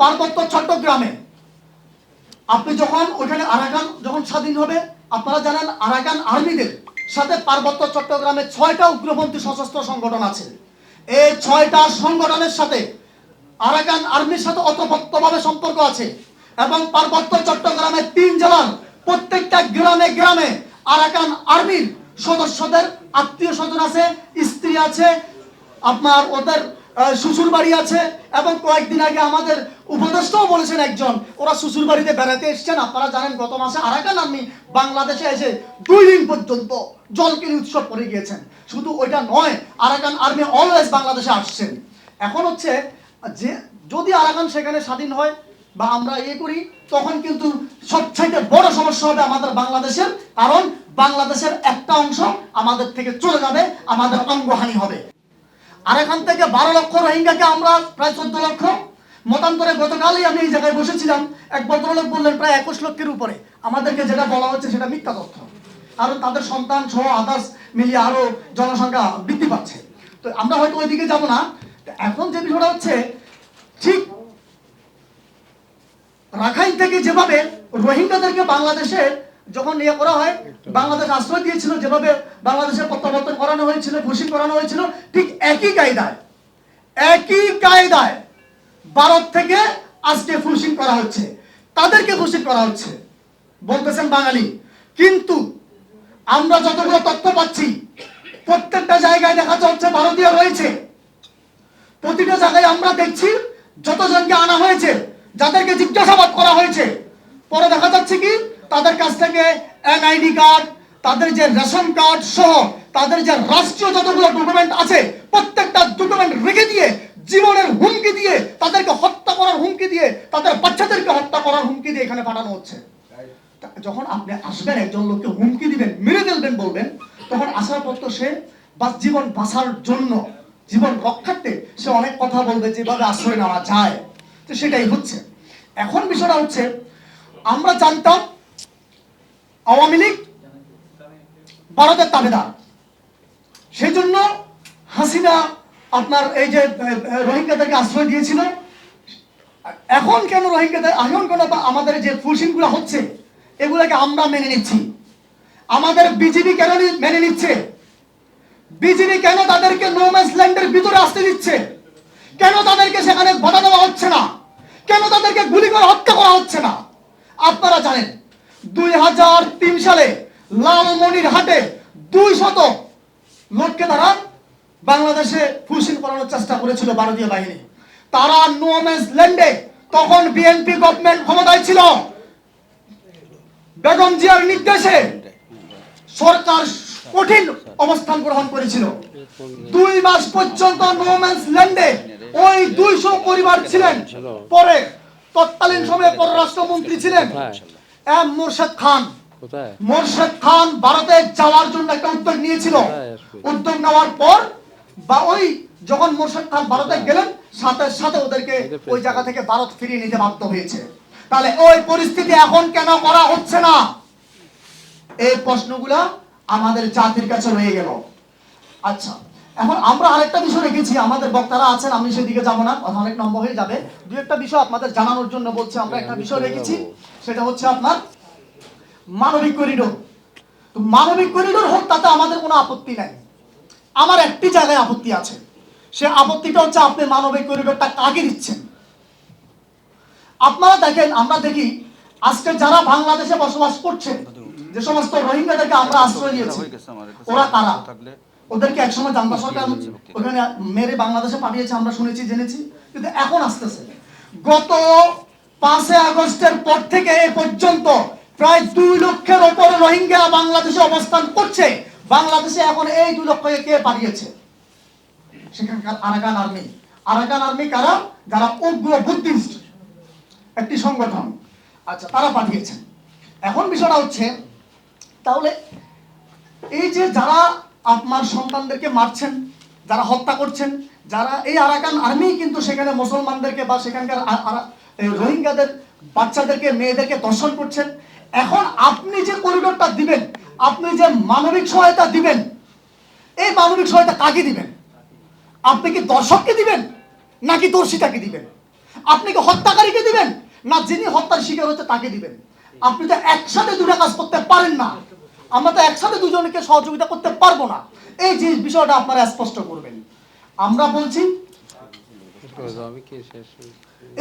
পার্বত্য চট্টগ্রামে। আপনি যখন ওইখানে আরাকান যখন স্বাধীন হবে, আপনারা জানেন আরাকান আর্মিদের সাথে পার্বত্য চট্টগ্রামে ছয়টা উগ্রপন্থী সশস্ত্র সংগঠন আছে। এই ছয়টা সংগঠনের সাথে আরাকান আর্মির সাথে অতপ্রত্যভাবে সম্পর্ক আছে এবং পার্বত্য চট্টগ্রামের তিন জেলার প্রত্যেকটা গ্রামে গ্রামে আরাকান আর্মির সদস্যদের আত্মীয় স্বজন আছে, স্ত্রী আছে, আপনার ওদের শ্বশুর বাড়ি আছে এবং কয়েকদিন আগে আমাদের উপদেষ্টাও বলেছেন একজন, ওরা শ্বশুর বাড়িতে বেড়াতে এসছেন। আপনারা জানেন, গত মাসে আরাকান আর্মি বাংলাদেশে এসে দুই দিন পর্যন্ত জলকেলি উৎসব করে গিয়েছেন। শুধু ওইটা নয়, আরাকান আর্মি অলওয়েজ বাংলাদেশে আসছেন। এখন হচ্ছে, যে, যদি আরাকান সেখানে স্বাধীন হয় বা আমরা ইয়ে করি, তখন কিন্তু সবচাইতে বড় সমস্যা হবে আমাদের বাংলাদেশের, কারণ বাংলাদেশের একটা অংশ আমাদের থেকে চলে যাবে, আমাদের অঙ্গহানি হবে। আর এখান থেকে বারো লক্ষ রোহিঙ্গাকে আমরা প্রায় চোদ্দ লক্ষ। মতান্তরে গতকালই আমি এই জায়গায় বসেছিলাম। এক ভদ্রলোক বললেন, প্রায় একুশ লক্ষের উপরে। আমাদেরকে যেটা বলা হচ্ছে সেটা মিথ্যা তথ্য। আরও তাদের সন্তান সহ আদার্স মিলিয়ে আরও জনসংখ্যা বৃদ্ধি পাচ্ছে। তো আমরা হয়তো ওইদিকে যাব না। এখন যে বিষয়টা হচ্ছে, ঠিক রাখাইন থেকে যেভাবে রোহিঙ্গাদেরকে বাংলাদেশে যখন ইয়ে করা হয়, বাংলাদেশ আশ্রয় দিয়েছিল যেভাবে বাংলাদেশে প্রত্যাবর্তন করানো হয়েছিল, ঘোষিত করানো হয়েছিল, ঠিক একই কায়দায় একই কায়দায় ভারত থেকে আজকে ফুলসিং করা হচ্ছে। তাদেরকে ঘোষিত করা হচ্ছে। বলতেছেন বাঙালি। কিন্তু আমরা যতগুলো তথ্য পাচ্ছি, প্রত্যেকটা জায়গায় দেখা যাচ্ছে ভারতীয় রয়েছে। প্রতিটা জায়গায় আমরা দেখছি যতজনকে আনা হয়েছে, যাদেরকে জিজ্ঞাসাবাদ করা হয়েছে, পরে দেখা যাচ্ছে কি তাদের কাছ থেকে এনআইডি কার্ড, তাদের যে রেশন কার্ড সহ তাদের যে রাষ্ট্রীয় যতগুলো ডকুমেন্ট আছে, প্রত্যেকটা ডকুমেন্ট রেখে দিয়ে, জীবনের হুমকি দিয়ে, তাদেরকে হত্যা করার হুমকি দিয়ে, তাদের বাচ্চাদেরকে হত্যা করার হুমকি দিয়ে এখানে পাঠানো হচ্ছে। যখন আপনি আসবেন, একজন লোককে হুমকি দিবেন, মেরে ফেলবেন বলবেন, তখন আসার পর তো সে বাস জীবন বাঁচার জন্য, জীবন রক্ষার্থে সে অনেক কথা বলবে, যেভাবে আশ্রয় নেওয়া যায়। তো সেটাই হচ্ছে। এখন বিষয়টা হচ্ছে, আমরা জানতাম আওয়ামী লীগ ভারতের তাবেদার সেই জন্য হাসিনা আপনার এই যে রোহিঙ্গাদেরকে আশ্রয় দিয়েছিল। এখন কেন রোহিঙ্গাদের, এখন কেন আমাদের যে ফুলসিনগুলো হচ্ছে, এগুলোকে আমরা মেনে নিচ্ছি? আমাদের বিজেপি কেন মেনে নিচ্ছে? বিজেপি কেন তাদেরকে নোম্যান্স ল্যান্ডের ভিতরে আসতে দিচ্ছে? কেন তাদেরকে সেখানে বাধা দেওয়া হচ্ছে না? কেন তাদেরকে গুলি করে হত্যা করা হচ্ছে না? আপনারা জানেন। দুই হাজার তিন সালে লালমনির হাটে দুই শত লোককে তারা বাংলাদেশে ফুলসিন করানোর চেষ্টা করেছিল ভারতীয় বাহিনী। তারা নোম্যান্স ল্যান্ডে তখন বিএনপি গভর্নমেন্ট ক্ষমতায় ছিল। বেগম জিয়ার নির্দেশে সরকার কঠিন অবস্থান গ্রহণ করেছিল। দুই মাস পর্যন্ত নোম্যান্স ল্যান্ডে ওই দুইশো পরিবার ছিলেন। পরে তৎকালীন সময়ে পররাষ্ট্রমন্ত্রী ছিলেন। এম মোরশেদ খান। মোরশেদ খান ভারতে যাওয়ার জন্য একটা উদ্যোগ নিয়েছিল। উদ্যোগ নেওয়ার পর বা ওই যখন মোরশেদ খান ভারতে গেলেন সাথে সাথে ওদেরকে ওই জায়গা থেকে ভারত ফিরিয়ে নিতে বাধ্য হয়েছে। তাহলে ওই পরিস্থিতি এখন কেন করা হচ্ছে না? এই প্রশ্নগুলা আমাদের জাতির কাছে রয়ে গেল। আচ্ছা এখন আমরা আরেকটা বিষয় রেখেছি আমাদের বক্তারা আছেন আমি সেদিকে যাব না কথা অনেক নম্বর হয়ে যাবে। দু একটা বিষয় আপনাদের জানানোর জন্য বলছি আমরা একটা বিষয় রেখেছি সেটা হচ্ছে আপনার মানবিক করিডোর। তো মানবিক করিডোর হোক তাতে আমাদের কোনো আপত্তি নাই। আমার একটি জায়গায় আপত্তি আছে। সে আপত্তিটা হচ্ছে আপনি মানবিক করিডোরটা কাকে দিচ্ছেন? আপনারা দেখেন আমরা দেখি আজকে যারা বাংলাদেশে বসবাস করছে যে সমস্ত রোহিঙ্গাদেরকে আমরা আশ্রয় দিয়েছি ওরা কারা? ওদেরকে একসময় জানবা সরকার ওখানে মেরে বাংলাদেশে পাঠিয়েছে আমরা শুনেছি জেনেছি কিন্তু এখন আসতেছে। গত পাঁচে আগস্টের পর থেকে এ পর্যন্ত প্রায় দুই লক্ষের ওপর রোহিঙ্গা বাংলাদেশে অবস্থান করছে। বাংলাদেশে এখন এই দুই লক্ষকে কে পাঠিয়েছে? সেখানকার আরাকান আর্মি। আরাকান আর্মি কারা? যারা উগ্র বুদ্ধিস্ট। একটি সংগঠন। আচ্ছা তারা পাঠিয়েছেন। এখন বিষয়টা হচ্ছে তাহলে এই যে যারা আপনার সন্তানদেরকে মারছেন, যারা হত্যা করছেন, যারা এই আরাকান আর্মি কিন্তু সেখানে মুসলমানদেরকে বা সেখানকার রোহিঙ্গাদের বাচ্চাদেরকে, মেয়েদেরকে দর্শন করছেন। এখন আপনি যে করিডোরটা দিবেন, আপনি যে মানবিক সহায়তা দিবেন, এই মানবিক সহায়তা কাকে দিবেন? আপনি কি দর্শককে দিবেন, নাকি দর্শিতাকে দিবেন? আপনি কি হত্যাকারীকে দিবেন, না যিনি হত্যার শিকার হচ্ছে তাকে দিবেন? আপনি তো একসাথে দুটা কাজ করতে পারেন না। আমরা তো একসাথে দুজনকে সহযোগিতা করতে পারব না। এই যে বিষয়টা আপনারা স্পষ্ট করবেন। আমরা বলছি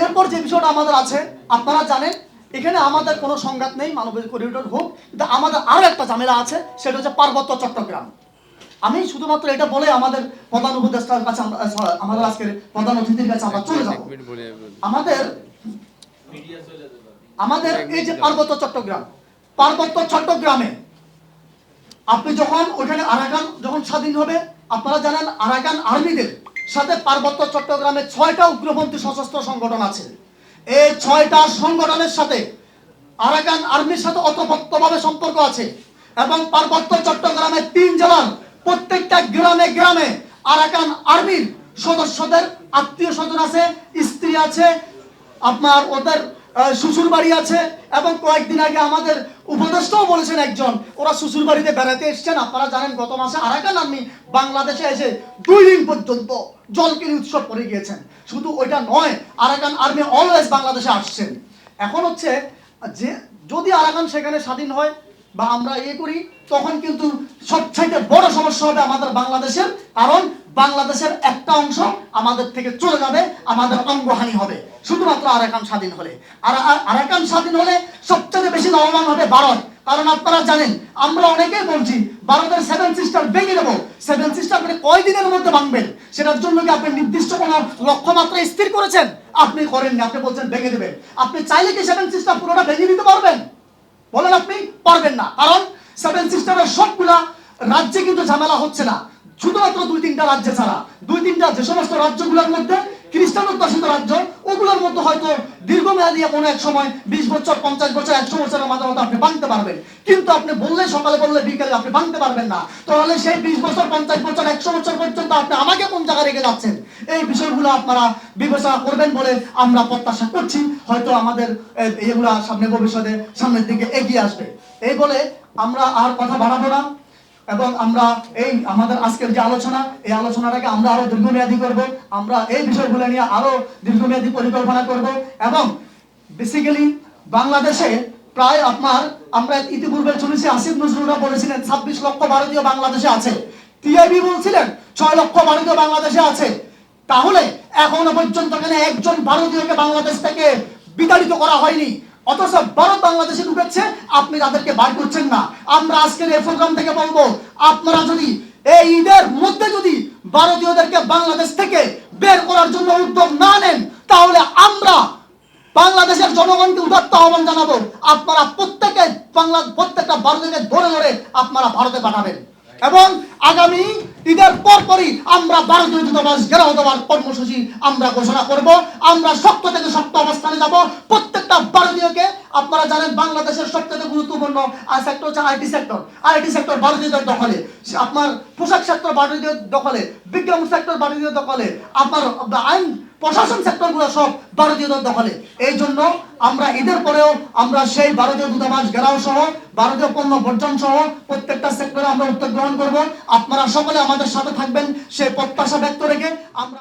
এরপর যে বিষয়টা আমাদের আছে আপনারা জানেন এখানে আমাদের কোনো সংঘাত নেই মানবিক করিডোর হোক কিন্তু আমাদের আরও একটা ঝামেলা আছে সেটা হচ্ছে পার্বত্য চট্টগ্রাম। আমি শুধুমাত্র এটা বলে আমাদের প্রধান উপদেষ্টার কাছে আমাদের আজকের প্রধান অতিথির কাছে আমরা চলে যাবে। আমাদের আমাদের এই যে পার্বত্য চট্টগ্রাম পার্বত্য চট্টগ্রামে আপনি যখন ওখানে আরাকান যখন স্বাধীন হবে, আপনারা জানেন আরাকান আর্মিদের সাথে পার্বত্য চট্টগ্রামে ছয়টা উগ্রপন্থী সশস্ত্র সংগঠন আছে। এই ছয়টা সংগঠনের সাথে আরাকান আর্মির সাথে অতপ্রত্যভাবে সম্পর্ক আছে এবং পার্বত্য চট্টগ্রামের তিন জেলার প্রত্যেকটা গ্রামে গ্রামে আরাকান আর্মির সদস্যদের আত্মীয় স্বজন আছে, স্ত্রী আছে, আপনার ওদের শ্বশুর বাড়ি আছে এবং কয়েকদিন আগে আমাদের উপদেষ্টাও বলেছেন একজন, ওরা শ্বশুর বাড়িতে বেড়াতে এসেছেন। আপনারা জানেন, গত মাসে আরাকান আর্মি বাংলাদেশে এসে দুই দিন পর্যন্ত জলকিরি উৎসব করে গিয়েছেন। শুধু ওইটা নয়, আরাকান আর্মি অলওয়েজ বাংলাদেশে আসছেন। এখন হচ্ছে যে, যদি আরাকান সেখানে স্বাধীন হয় বা আমরা ইয়ে করি, তখন কিন্তু সবচাইতে বড় সমস্যা হবে আমাদের বাংলাদেশের, কারণ বাংলাদেশের একটা অংশ আমাদের থেকে চলে যাবে, আমাদের অঙ্গহানি হবে। শুধুমাত্র আরাকান স্বাধীন হলে। আর আর- আরাকান স্বাধীন হলে সবচেয়ে বেশি লাভবান হবে ভারত। কারণ আপনারা জানেন, আমরা অনেকেই বলছি, ভারতের সেভেন সিস্টার ভেঙে দেবো। সেভেন সিস্টার আপনি কয় দিনের মধ্যে ভাঙবেন? সেটার জন্য কি আপনি নির্দিষ্ট কোনো লক্ষ্যমাত্রা স্থির করেছেন? আপনি করেননি আপনি বলছেন ভেঙে দেবেন। আপনি চাইলে কি সেভেন সিস্টার পুরোটা ভেঙে দিতে পারবেন? বলেন আপনি, পারবেন না। কারণ সেভেন সিস্টারের সবগুলা রাজ্যে কিন্তু ঝামেলা হচ্ছে না। শুধুমাত্র দুই তিনটা রাজ্যে ছাড়া, দুই তিনটা যে সমস্ত রাজ্যগুলোর মধ্যে খ্রিস্টান অধ্যুষিত রাজ্য, ওগুলোর মধ্যে হয়তো দীর্ঘমেয়াদী কোনো এক সময় বিশ বছর, পঞ্চাশ বছর, একশো বছরের মাঝে মধ্যে আপনি ভাঙতে পারবেন। কিন্তু আপনি বললে, সকালে বললে, বিকেলে আপনি ভাঙতে পারবেন না। তাহলে সেই বিশ বছর, পঞ্চাশ বছর, একশো বছর পর্যন্ত আপনি আমাকে কোন জায়গায় রেখে যাচ্ছেন? এই বিষয়গুলো আপনারা বিবেচনা করবেন বলে আমরা প্রত্যাশা করছি। হয়তো আমাদের এগুলা সামনে ভবিষ্যতে সামনের দিকে এগিয়ে আসবে। এই বলে আমরা আর কথা বাড়াবো না। এবং আমরা এই আমাদের আজকের যে আলোচনা, এই আলোচনাটাকে আমরা আরও দীর্ঘমেয়াদী করব। আমরা এই বিষয়গুলো নিয়ে আরও দীর্ঘমেয়াদী পরিকল্পনা করব এবং বেসিক্যালি বাংলাদেশে প্রায় আপনার, আমরা ইতিপূর্বে শুনেছি আসিফ নজরুলরা বলেছিলেন, ছাব্বিশ লক্ষ ভারতীয় বাংলাদেশে আছে। টিআইবি বলছিলেন, ছয় লক্ষ ভারতীয় বাংলাদেশে আছে। তাহলে এখনও পর্যন্ত এখানে একজন ভারতীয়কে বাংলাদেশ থেকে বিতাড়িত করা হয়নি। অথচ ভারত বাংলাদেশে ঢুকেছে, আপনি তাদেরকে বার করছেন না। আমরা আজকের এই প্রোগ্রাম থেকে বলব আপনারা যদি এই ঈদের মধ্যে যদি ভারতীয়দেরকে বাংলাদেশ থেকে বের করার জন্য উদ্যোগ না নেন, তাহলে আমরা বাংলাদেশের জনগণকে উদাত্ত আহ্বান জানাব। আপনারা প্রত্যেকে বাংলা প্রত্যেকটা ভারতীয়কে ধরে ধরে আপনারা ভারতে পাঠাবেন। এবং আগামী ঈদের আমরা ভারতীয় দূতাবাস ঘেরাও দেওয়ার কর্মসূচি আমরা ঘোষণা করব, আমরা শক্ত থেকে শক্ত অবস্থানে যাব। প্রত্যেকটা ভারতীয়কে, আপনারা জানেন বাংলাদেশের সব থেকে গুরুত্বপূর্ণ সেক্টর হচ্ছে আইটি সেক্টর আইটি সেক্টর ভারতীয়দের দখলে। আপনার পোশাক সেক্টর ভারতীয় দখলে, বিজ্ঞান সেক্টর ভারতীয় দখলে। আপনার আইন প্রশাসন সেক্টরগুলো সব ভারতীয়দের দখলে এই জন্য আমরা ঈদের পরেও আমরা সেই ভারতীয় দূতাবাস ঘেরাও সহ, ভারতীয় পণ্য বর্জন সহ প্রত্যেকটা সেক্টরে আমরা উদ্যোগ গ্রহণ করব। আপনারা সকলে আমাদের সাথে থাকবেন, সেই প্রত্যাশা ব্যক্ত রেখে আমরা